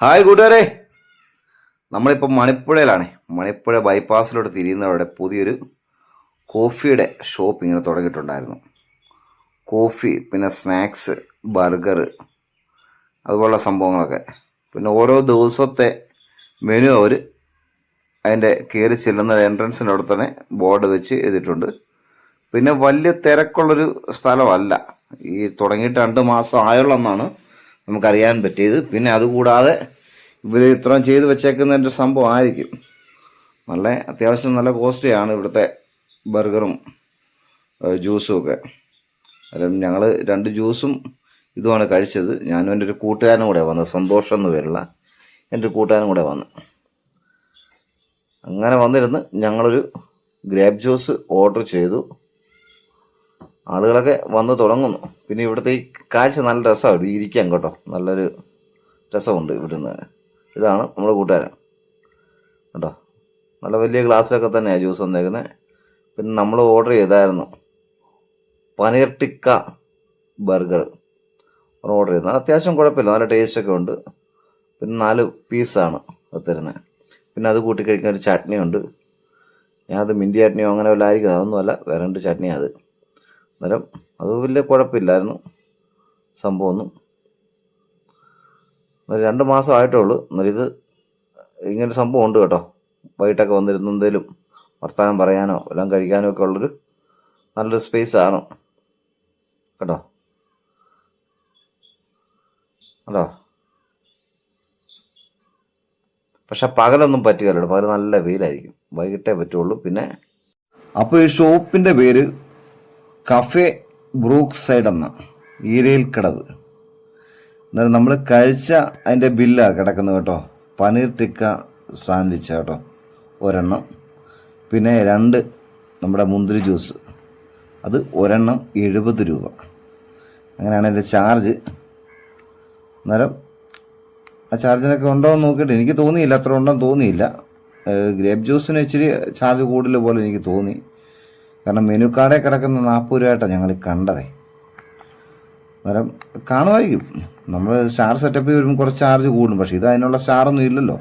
Hi കൂട്ടുകാരെ. നമ്മളിപ്പോൾ മണിപ്പുഴയിലാണ്. മണിപ്പുഴ ബൈപ്പാസിലോട്ട് തിരിയുന്നവരുടെ പുതിയൊരു കോഫിയുടെ ഷോപ്പ് ഇങ്ങനെ തുടങ്ങിയിട്ടുണ്ടായിരുന്നു. കോഫി പിന്നെ സ്നാക്സ് ബർഗർ അതുപോലുള്ള സംഭവങ്ങളൊക്കെ. പിന്നെ ഓരോ ദിവസത്തെ മെനു അവർ അതിന്റെ കയറി ചെല്ലുന്ന എൻട്രൻസിന്റെ അവിടെ തന്നെ ബോർഡ് വെച്ച് എഴുതിയിട്ടുണ്ട്. പിന്നെ വലിയ തിരക്കുള്ളൊരു സ്ഥലമല്ല. ഈ തുടങ്ങിയിട്ട് രണ്ട് മാസം ആയുള്ളെന്നാണ് നമുക്കറിയാൻ പറ്റിയത്. പിന്നെ അതുകൂടാതെ ഇവർ ഇത്രയും ചെയ്ത് വെച്ചേക്കുന്നതിന്റെ സംഭവം ആയിരിക്കും. നല്ല അത്യാവശ്യം നല്ല കോസ്റ്റിയാണ് ഇവിടുത്തെ ബർഗറും ജ്യൂസും ഒക്കെ. അല്ല ഞങ്ങൾ രണ്ട് ജ്യൂസും ഇതുമാണ് കഴിച്ചത്. ഞാനും എന്റെ ഒരു കൂട്ടുകാരനും കൂടെ വന്നത്. സന്തോഷം എന്ന് പേരുള്ള എന്റെ കൂട്ടുകാരനും കൂടെ വന്നു അങ്ങനെ വന്നിരുന്ന് ഞങ്ങളൊരു ഗ്രേപ്പ് ജ്യൂസ് ഓർഡർ ചെയ്തു. ആളുകളൊക്കെ വന്ന് തുടങ്ങുന്നു. പിന്നെ ഇവിടുത്തെ ഈ കാഴ്ച നല്ല രസമാണ്. ഇരിക്കാൻ കേട്ടോ. നല്ലൊരു രസമുണ്ട് ഇവിടുന്ന്. ഇതാണ് നമ്മുടെ കൂട്ടുകാരൻ. കേട്ടോ നല്ല വലിയ ഗ്ലാസ്സിലൊക്കെ തന്നെയാണ് ജ്യൂസ് വന്നേക്കുന്നത് പിന്നെ നമ്മൾ ഓർഡർ ചെയ്തായിരുന്നു. പനീർ ടിക്ക ബർഗർ. ഓർഡർ ചെയ്തത് അത്യാവശ്യം കുഴപ്പമില്ല. നല്ല ടേസ്റ്റൊക്കെ ഉണ്ട്. പിന്നെ നാല് പീസാണ് തരുന്നത് പിന്നെ അത് കൂട്ടി കഴിക്കാൻ ഒരു ചട്നി ഉണ്ട് ഞാൻ അത് മിന്റി ചട്നിയോ അങ്ങനെ വല്ല ആയിരിക്കും. അതൊന്നുമല്ല. വേറെ രണ്ട് ചട്നിയാണ് അത്. അന്നേരം അത് വലിയ കുഴപ്പമില്ലായിരുന്നു. സംഭവമൊന്നും. രണ്ട് മാസം ആയിട്ടേ ഉള്ളൂ എന്നാലും ഇത് ഇങ്ങനെ സംഭവം ഉണ്ട് കേട്ടോ. വൈകിട്ടൊക്കെ വന്നിരുന്ന എന്തേലും വർത്തമാനം പറയാനോ എല്ലാം കഴിക്കാനോ ഒക്കെ ഉള്ളൊരു നല്ലൊരു സ്പേസ് ആണ്. കേട്ടോ. കേട്ടോ. പക്ഷെ പകലൊന്നും പറ്റുകയല്ലോ പകൽ നല്ല വെയിലായിരിക്കും. വൈകിട്ടേ പറ്റുള്ളൂ. പിന്നെ അപ്പോൾ ഈ ഷോപ്പിന്റെ പേര് കഫേ ബ്രൂക്ക് സൈഡ് എന്ന ഈരയിൽ കടവ്. എന്നാലും നമ്മൾ കഴിച്ച അതിന്റെ ബില്ലാണ് കിടക്കുന്നത് കേട്ടോ. പനീർ ടിക്ക സാൻഡ്വിച്ച് കേട്ടോ. ഒരെണ്ണം. പിന്നെ രണ്ട് നമ്മുടെ മുന്തിരി ജ്യൂസ്. അത് ഒരെണ്ണം എഴുപത് രൂപ. അങ്ങനെയാണ് എന്റെ ചാർജ്. അന്നേരം ആ ചാർജിനൊക്കെ ഉണ്ടോ എന്ന് നോക്കിയിട്ട് എനിക്ക് തോന്നിയില്ല. അത്ര ഉണ്ടോ തോന്നിയില്ല. ഗ്രേപ്പ് ജ്യൂസിന് ഇച്ചിരി ചാർജ് കൂടുതൽ പോലെ എനിക്ക് തോന്നി. കാരണം മെനു കാർഡേ കിടക്കുന്ന നാൽപ്പത് രൂപയായിട്ടാണ് ഞങ്ങൾ കണ്ടതേ. അന്നേരം കാണുമായിരിക്കും. നമ്മൾ സ്റ്റാർ സെറ്റപ്പ് വരുമ്പോൾ കുറച്ച് ചാർജ് കൂടും. പക്ഷേ ഇത് അതിനുള്ള സ്റ്റാറൊന്നും ഇല്ലല്ലോ.